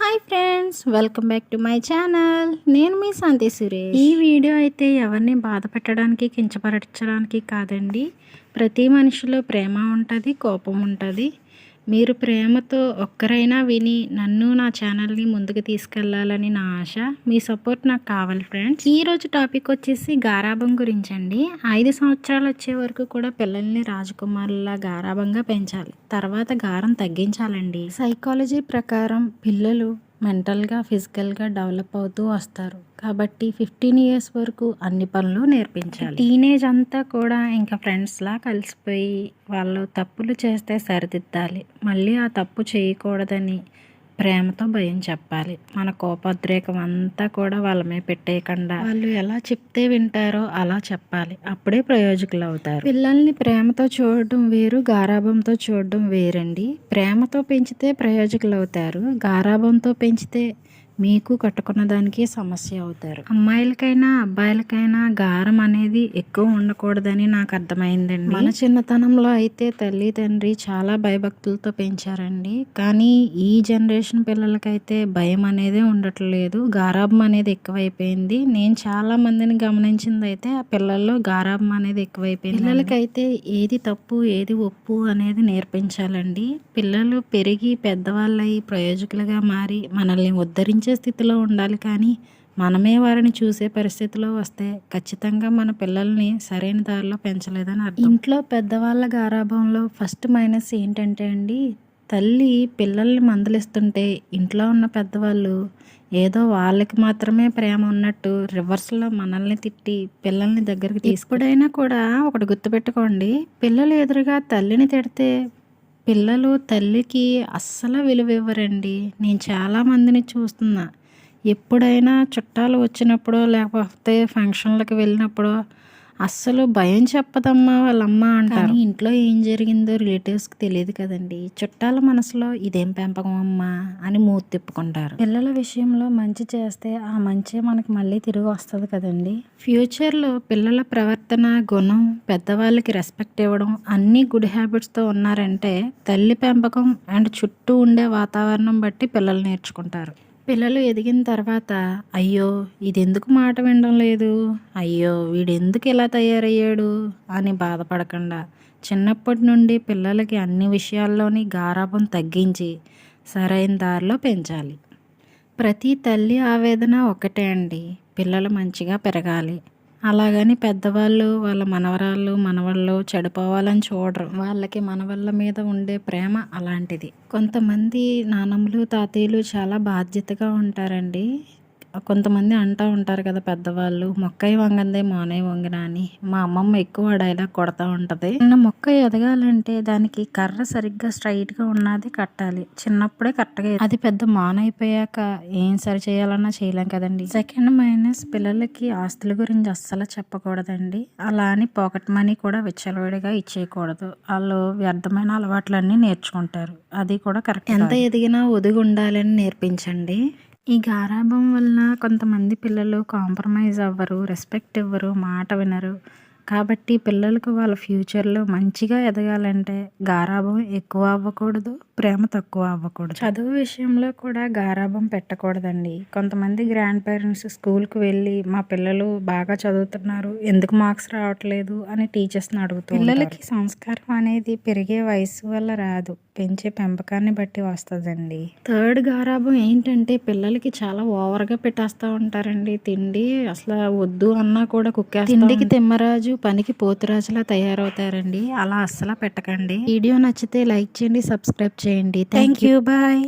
Hi friends welcome back to my channel. నేను మీ శాంతి సురేష్. ఈ వీడియో అయితే ఎవరిని బాధ పెట్టడానికి కించపరచడానికి కాదండి. ప్రతి మనిషిలో ప్రేమ ఉంటుంది కోపం ఉంటుంది. మీరు ప్రేమతో ఒక్కరైనా విని నన్ను నా ఛానల్ని ముందుకు తీసుకెళ్ళాలని నా ఆశ. మీ సపోర్ట్ నాకు కావాలి ఫ్రెండ్స్. ఈ రోజు టాపిక్ వచ్చేసి గారాభం గురించి అండి ఐదు సంవత్సరాలు వచ్చే వరకు కూడా పిల్లల్ని రాజకుమారులా గారాభంగా పెంచాలి. తర్వాత గారం తగ్గించాలండి. సైకాలజీ ప్రకారం పిల్లలు మెంటల్గా ఫిజికల్గా డెవలప్ అవుతూ వస్తారు. కాబట్టి ఫిఫ్టీన్ ఇయర్స్ వరకు అన్ని పనులు నేర్పించాలి. టీనేజ్ అంతా కూడా ఇంకా ఫ్రెండ్స్లా కలిసిపోయి వాళ్ళు తప్పులు చేస్తే సరిదిద్దాలి. మళ్ళీ ఆ తప్పు చేయకూడదని ప్రేమతో భయం చెప్పాలి. మన కోపోద్రేకం అంతా కూడా వాళ్ళ మీద పెట్టేయకుండా వాళ్ళు ఎలా చెప్తే వింటారో అలా చెప్పాలి. అప్పుడే ప్రయోజకులు అవుతారు. పిల్లల్ని ప్రేమతో చూడడం వేరు గారాభంతో చూడడం వేరండి. ప్రేమతో పెంచితే ప్రయోజకులు అవుతారు. గారాభంతో పెంచితే మీకు కట్టుకున్న దానికి సమస్య అవుతారు. అమ్మాయిలకైనా అబ్బాయిలకైనా గారం అనేది ఎక్కువ ఉండకూడదని నాకు అర్థమైందండి. మన చిన్నతనంలో అయితే తల్లి తండ్రి చాలా భయభక్తులతో పెంచారండి. కానీ ఈ జనరేషన్ పిల్లలకైతే భయం అనేది ఉండట్లేదు. గారాబం అనేది ఎక్కువైపోయింది. నేను చాలా మందిని గమనించింది అయితే ఆ పిల్లల్లో గారాబం అనేది ఎక్కువైపోయింది పిల్లలకైతే ఏది తప్పు ఏది ఒప్పు అనేది నేర్పించాలండి. పిల్లలు పెరిగి పెద్దవాళ్ళయి ప్రయోజకులుగా మారి మనల్ని ఉద్ధరించే స్థితిలో ఉండాలి కానీ మనమే వారిని చూసే పరిస్థితిలో వస్తే ఖచ్చితంగా మన పిల్లల్ని సరైన దారిలో పెంచలేదని అర్థం. ఇంట్లో పెద్దవాళ్ళ గారాభంలో ఫస్ట్ మైనస్ ఏంటంటే అండి తల్లి పిల్లల్ని మందలిస్తుంటే ఇంట్లో ఉన్న పెద్దవాళ్ళు ఏదో వాళ్ళకి మాత్రమే ప్రేమ ఉన్నట్టు రివర్స్లో మనల్ని తిట్టి పిల్లల్ని దగ్గరికి తీసుకుడైనా కూడా ఒకటి గుర్తుపెట్టుకోండి పిల్లలు ఎదురుగా తల్లిని తిడితే పిల్లలు తల్లికి అస్సలు విలువ ఇవ్వరండి నేను చాలామందిని చూస్తున్నా. ఎప్పుడైనా చుట్టాలు వచ్చినప్పుడో లేకపోతే ఫంక్షన్లకు వెళ్ళినప్పుడో అస్సలు భయం చెప్పదమ్మా వాళ్ళమ్మ అంటారు. ఇంట్లో ఏం జరిగిందో రిలేటివ్స్కి తెలియదు కదండి. చుట్టాల మనసులో ఇదేం పెంపకం అమ్మా అని మూతి తిప్పుకుంటారు. పిల్లల విషయంలో మంచి చేస్తే ఆ మంచి మనకి మళ్ళీ తిరిగి వస్తుంది కదండి. ఫ్యూచర్లో పిల్లల ప్రవర్తన గుణం పెద్దవాళ్ళకి రెస్పెక్ట్ ఇవ్వడం అన్ని గుడ్ హ్యాబిట్స్తో ఉన్నారంటే తల్లి పెంపకం అండ్ చుట్టూ ఉండే వాతావరణం బట్టి పిల్లలు నేర్చుకుంటారు. పిల్లలు ఎదిగిన తర్వాత అయ్యో ఇది ఎందుకు మాట వినడం లేదు? అయ్యో వీడెందుకు ఇలా తయారయ్యాడు? అని బాధపడకుండా చిన్నప్పటి నుండి పిల్లలకి అన్ని విషయాల్లోని గారాభం తగ్గించి సరైన దారిలో పెంచాలి. ప్రతి తల్లి ఆవేదన ఒకటే అండి. పిల్లలు మంచిగా పెరగాలి. అలాగని పెద్దవాళ్ళు వాళ్ళ మనవరాళ్ళు మనవళ్ళు చెడిపోవాలని చూడరు. వాళ్ళకి మనవళ్ళ మీద ఉండే ప్రేమ అలాంటిది. కొంతమంది నానమ్మలు తాతయ్యలు చాలా బాధ్యతగా ఉంటారండి. కొంతమంది అంటూ ఉంటారు కదా పెద్దవాళ్ళు మొక్కయి వంగందే మానయ్య వంగిన అని. మా అమ్మమ్మ ఎక్కువ డైలాగ్ కొడతా ఉంటుంది. చిన్న మొక్క ఎదగాలంటే దానికి కర్ర సరిగ్గా స్ట్రైట్గా ఉన్నది కట్టాలి. చిన్నప్పుడే కరెక్ట్గా అది పెద్ద మానైపోయాక ఏం సరి చేయాలన్నా చేయలేం కదండి. సెకండ్ మైనస్ పిల్లలకి ఆస్తుల గురించి అస్సలు చెప్పకూడదండి. అలా అని పాకెట్ మనీ కూడా విచ్చలవిడిగా ఇచ్చేయకూడదు. వాళ్ళు వ్యర్థమైన అలవాట్లన్నీ నేర్చుకుంటారు. అది కూడా కరెక్ట్ ఎంత ఎదిగినా ఒదిగి ఉండాలని నేర్పించండి. ఈ గారాబం వలన కొంతమంది పిల్లలు కాంప్రమైజ్ అవ్వరు రెస్పెక్ట్ ఇవ్వరు మాట వినరు. కాబట్టి పిల్లలకు వాళ్ళ ఫ్యూచర్లో మంచిగా ఎదగాలంటే గారాబం ఎక్కువ అవ్వకూడదు ప్రేమ తక్కువ అవ్వకూడదు. చదువు విషయంలో కూడా గారాబం పెట్టకూడదండి. కొంతమంది గ్రాండ్ పేరెంట్స్ స్కూల్కి వెళ్ళి మా పిల్లలు బాగా చదువుతున్నారు ఎందుకు మార్క్స్ రావట్లేదు? అని టీచర్స్ని అడుగుతూ పిల్లలకి సంస్కారం అనేది పెరిగే వయసు వల్ల రాదు. పెంచే పెంపకాన్ని బట్టి వస్తుందండి. థర్డ్ గారాబం ఏంటంటే పిల్లలకి చాలా ఓవర్గా పెట్టేస్తూ ఉంటారండి. తిండి అసలు వద్దు అన్నా కూడా కుక్కే తిండికి తిమ్మరాజు పనికి పోతురాజులా తయారవుతారండి. అలా అస్సలు పెట్టకండి. వీడియో నచ్చితే లైక్ చేయండి సబ్స్క్రైబ్ చేయండి. Thank you. బాయ్